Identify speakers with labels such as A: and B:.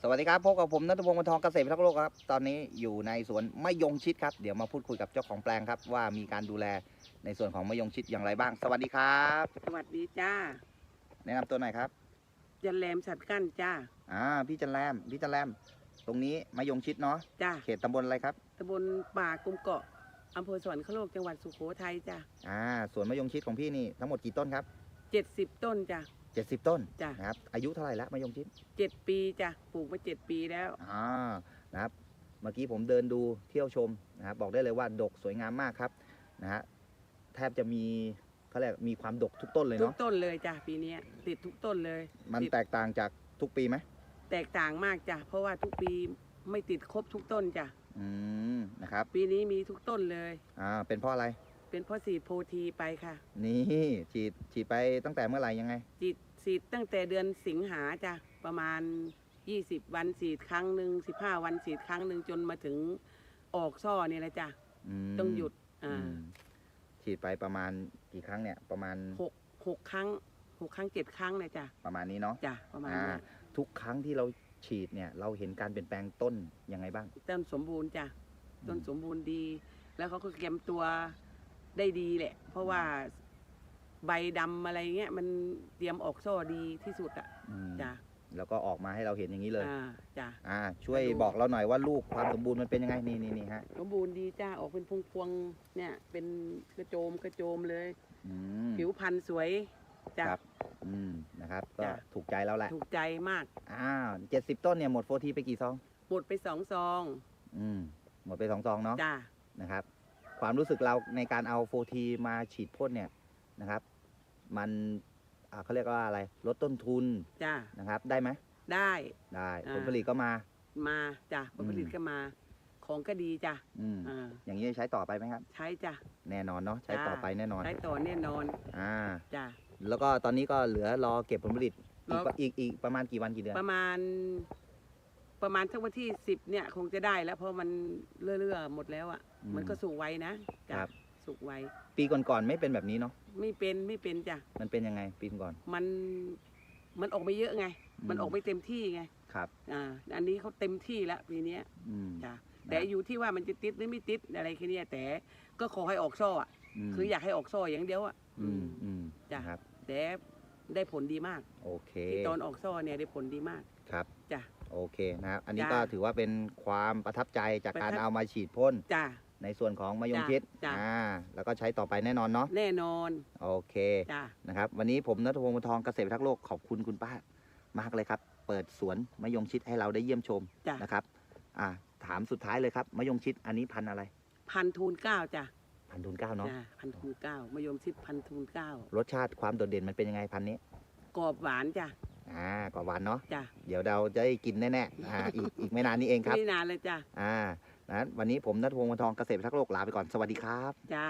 A: สวัสดีครับพบกับผมนัทพงศ์บรรทองเกษตรพิทักษ์โลกครับ ตอนนี้อยู่ในสวนมะยงชิดครับ เดี๋ยวมาพูดคุยกับเจ้าของแปลงครับ ว่ามีการดูแลในส่วนของมะยงชิดอย่างไรบ้าง สวัสดีครับ
B: สวัสดีจ้า
A: แนะนำตัวหน่อยครับ
B: ยันแรมฉัดกั้นจ้า
A: อ่า พี่จันแรม พี่จันแรม ตรงนี้มะยงชิดเนาะ
B: จ้า
A: เขตตำบลอะไรครับ
B: ตำบลป่ากุมเกาะอำเภอสวรรคโลกจังหวัดสุโขทัยจ้า
A: อ่า สวนมะยงชิดของพี่นี่ทั้งหมดกี่ต้นครับ
B: เจ็ดสิบต้นจ้า
A: 70ต้น
B: จ้ะ
A: นะครับอายุเท่าไหร่แล้วมะยงชิด
B: เจ็ดปีจ้าปลูกมาเจ็ดปีแล้ว
A: อ่านะครับเมื่อกี้ผมเดินดูเที่ยวชมนะครับบอกได้เลยว่าดกสวยงามมากครับนะฮะแทบจะมีเขาเรียกมีความดกทุกต้นเลย
B: ทุก
A: เนาะ
B: ต้นเลยจ้าปีเนี้ยติดทุกต้นเลย
A: มัน
B: ติด
A: แตกต่างจากทุกปีไหม
B: แตกต่างมากจ้าเพราะว่าทุกปีไม่ติดครบทุกต้นจ้า
A: อืมนะครับ
B: ปีนี้มีทุกต้นเลย
A: อ่าเป็นเพราะอะไร
B: เป็นเพราะสีดโพธีไปค่ะ
A: นี่ฉีดฉีดไปตั้งแต่เมื่อไหร่ยังไง
B: สีดสีดตั้งแต่เดือนสิงหาจ้าประมาณ 20 วันสีดครั้งหนึ่ง15 วันสีดครั้งหนึ่งจนมาถึงออกซ่อนี่แหละจ้า
A: ม
B: ต้องหยุด
A: อื
B: อ่าม
A: ฉีดไปประมาณกี่ครั้งเนี่ย ประมาณ
B: หกหกครั้งหกครั้งเจ็ดครั้งเลยจ้ะ
A: ประมาณนี้เนาะ
B: จ้ะประมาณ
A: อ่า
B: เนี้ย
A: ทุกครั้งที่เราฉีดเนี่ย เราเห็นการเปลี่ยนแปลงต้นยังไงบ้าง
B: ต้นสมบูรณ์จ้ะต้นสมบูรณ์ดี แล้วเขาก็เก็บตัว ได้ดีแหละ เพราะว่าใบดำอะไรเงี้ยมันเตรียมออกโซ่ดีที่สุดอะ
A: อืม
B: จ้ะ
A: แล้วก็ออกมาให้เราเห็นอย่างนี้เลย
B: อ่าจ้ะ
A: อ่า ช่วย
B: มาดู
A: บอกเราหน่อยว่าลูกความสมบูรณ์มันเป็นยังไง นี่นี่นี่ฮะ
B: สมบูรณ์ดีจ้าออกเป็นพวงๆเนี่ย เป็นกระโจมกระโจมเลย
A: อืม
B: ผิวพรรณสวยจ้ะ
A: ครับ อืม นะครับ ก็
B: จ้ะ
A: ถูกใจแล้วแหละ
B: ถูกใจมาก
A: อ้าวเจ็ดสิบต้นเนี่ยหมดโฟทีไปกี่ซอง
B: หมดไปสองซอง
A: อืม หมดไปสองซองเนาะ
B: จ้า
A: นะครับ ความรู้สึกเราในการเอาโฟทีมาฉีดพ่นเนี่ยนะครับ มันอ่าเขาเรียกว่าอะไรลดต้นทุน
B: จ้า
A: นะครับ ได้ไหม
B: ได้
A: ได้
B: อ่า
A: ผลผลิตก็มา
B: มาจ้ะผลผลิต
A: อืม
B: ก็มา ของก็ดีจ้ะ
A: อืม
B: อ่า
A: อย่างนี้ใช้ต่อไปไหมครับ
B: ใช้จ้ะ
A: แน่นอนเนาะใช้ต่อไปแน่นอน
B: ใช้ต่อแน่นอน
A: อ่า
B: จ้ะ
A: แล้วก็ตอนนี้ก็เหลือรอเก็บผลผลิตอีก
B: รอ
A: อีกอีกประมาณกี่วันกี่เดือน
B: ประมาณ ประมาณทั้งวันที่สิบเนี่ยคงจะได้แล้วเพราะมันเรื่อยๆหมดแล้วอะ
A: อืม
B: มันก็สุกไวนะจ้ะ
A: ครับ
B: สุกไว
A: ปีก่อนๆไม่เป็นแบบนี้เนาะ
B: ไม่เป็นไม่เป็นจ้ะ
A: มันเป็นยังไงปีก่อน
B: มันมันออกไม่เยอะไง
A: อืม
B: มันออกไม่เต็มที่ไง
A: ครับ
B: อ่าอันนี้เขาเต็มที่แล้วปีเนี้ย
A: อืม
B: จ้ะแต่อยู่ที่ว่ามันจะติดหรือไม่ติดอะไรแค่เนี้ยแต่ก็ขอให้ออกโซ่อะ
A: ม
B: คืออยากให้ออกโซ่อย่างเดียวอะ
A: อืมอืม
B: จ้ะ
A: นะครับ
B: แต่ได้ผลดีมาก
A: โอเค
B: ที่ตอนออกโซ่เนี่ยได้ผลดีมาก
A: ครับ
B: จ้ะ
A: โอ เคนะครับ อันนี้
B: จ้ะ
A: ก็ถือว่าเป็นความประทับใจจากการ
B: ประทับ
A: เอามาฉีดพ่น
B: จ้ะ
A: ในส่วนของมะยง
B: จ้ะ
A: ชิด
B: จ้ะ
A: อ่าแล้วก็ใช้ต่อไปแน่นอนเนาะ
B: แน่นอน
A: โอเค
B: จ้ะ
A: นะครับ วันนี้ผมนัทพงศ์มนทองเกษตรพิทักษ์โลกขอบคุณคุณป้ามากเลยครับ เปิดสวนมะยงชิดให้เราได้เยี่ยมชม
B: จ้ะ
A: นะครับอ่าถามสุดท้ายเลยครับมะยงชิดอันนี้พันธุ์อะไร
B: พันทูนเก้าจ้ะ
A: พันธุ์ทุนเก้าเนาะ
B: จ้ะพันทูนเก้ามายมชิดพันทูนเก้าร
A: สชาติความโดดเด่นมันเป็นยังไงพันธุ์นี้
B: กรอบหวานจ้ะ
A: อ่าก็หวานเนาะ
B: จ้ะ
A: เดี๋ยวเราจะได้กินแน่ๆอ่าอีกอีกไม่นานนี้เองครับ
B: ไม่นานเลยจ้ะ
A: อ่านะวันนี้ผมนัทพงศ์มนทองเกษตรพิทักษ์โลกลาไปก่อนสวัสดีครับ
B: จ้า